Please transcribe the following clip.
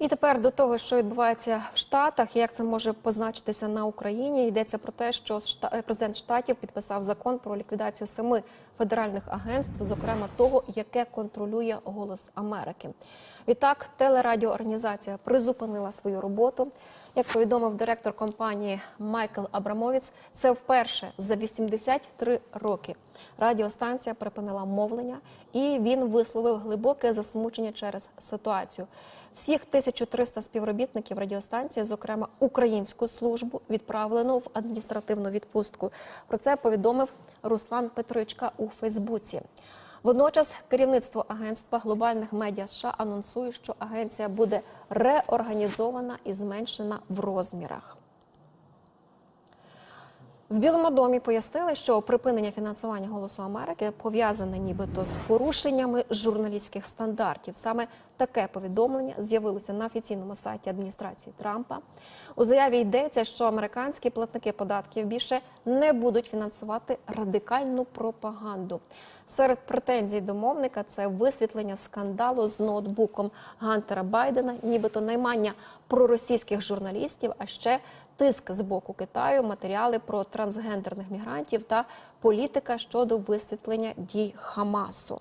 І тепер до того, що відбувається в Штатах, як це може позначитися на Україні, йдеться про те, що е, президент штатів підписав закон про ліквідацію семи федеральних агентств, зокрема того, яке контролює голос Америки. Відтак, телерадіоорганізація призупинила свою роботу. Як повідомив директор компанії Майкл Абрамовіц, це вперше за 83 роки. Радіостанція припинила мовлення, і він висловив глибоке засмучення через ситуацію. Всіх 1300 співробітників радіостанції, зокрема українську службу, відправлено в адміністративну відпустку. Про це повідомив Руслан Петричка у Фейсбуці. Водночас керівництво агентства глобальних медіа США анонсує, що агенція буде реорганізована і зменшена в розмірах. В Білому домі пояснили, що припинення фінансування голосу Америки пов'язане нібито з порушеннями журналістських стандартів. Саме таке повідомлення з'явилося на офіційному сайті адміністрації Трампа. У заяві йдеться, що американські платники податків більше не будуть фінансувати радикальну пропаганду. Серед претензій до мовника це висвітлення скандалу з ноутбуком Гантера Байдена, нібито наймання проросійських журналістів, а ще тиск з боку Китаю, матеріали про трансгендерних мігрантів та політика щодо висвітлення дій Хамасу.